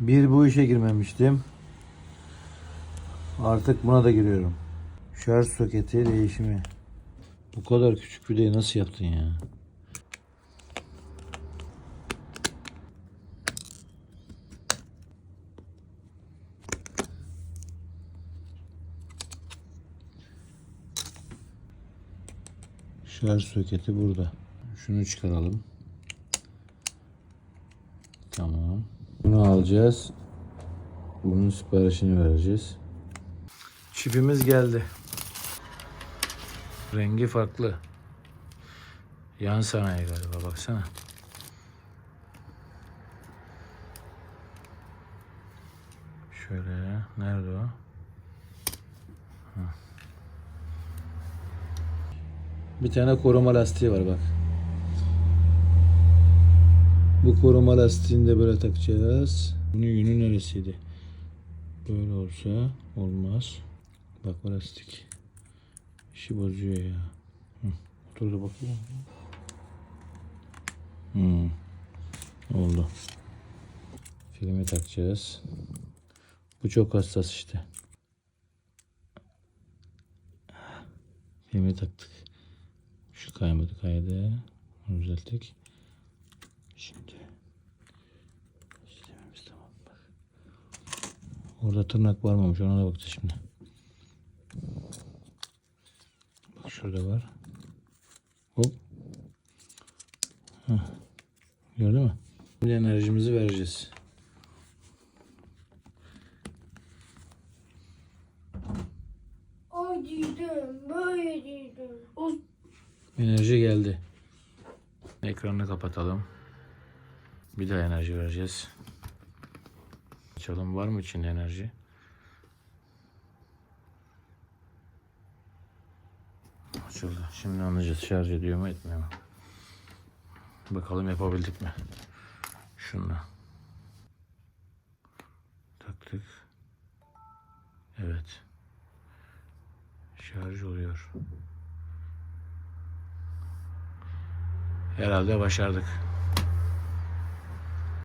Bir bu işe girmemiştim. Artık buna da giriyorum. Şarj soketi değişimi. Bu kadar küçük videoyu nasıl yaptın ya? Şarj soketi burada. Şunu çıkaralım. Tamam. Bunu alacağız. Bunun siparişini vereceğiz. Çipimiz geldi. Rengi farklı. Yan sanayi galiba baksana. Şöyle nerede o? Bir tane koruma lastiği var bak. Bu koruma lastiğini de böyle takacağız. Bunun yönü neresiydi? Böyle olsa olmaz. Bak bu lastik. İşi bozuyor ya. Hı. Oturdu bakayım. Hmm. Oldu. Filmi takacağız. Bu çok hassas işte. Filmi taktık. Şu kaymadı kaydı. Onu düzelttik. Şimdi işlememiz tamam bak. Orada tırnak varmamış ona da bakacağız şimdi. Bak şurada var. Hop. Heh. Gördün mü? Şimdi enerjimizi vereceğiz. Ay dedim, böyle dedim. O Enerji geldi. Ekranını kapatalım. Bir daha enerji vereceğiz. Açalım. Var mı içinde enerji? Açıldı. Şimdi anlayacağız. Şarj ediyor mu etmiyor mu? Bakalım yapabildik mi? Şunla. Taktık. Evet. Şarj oluyor. Herhalde başardık.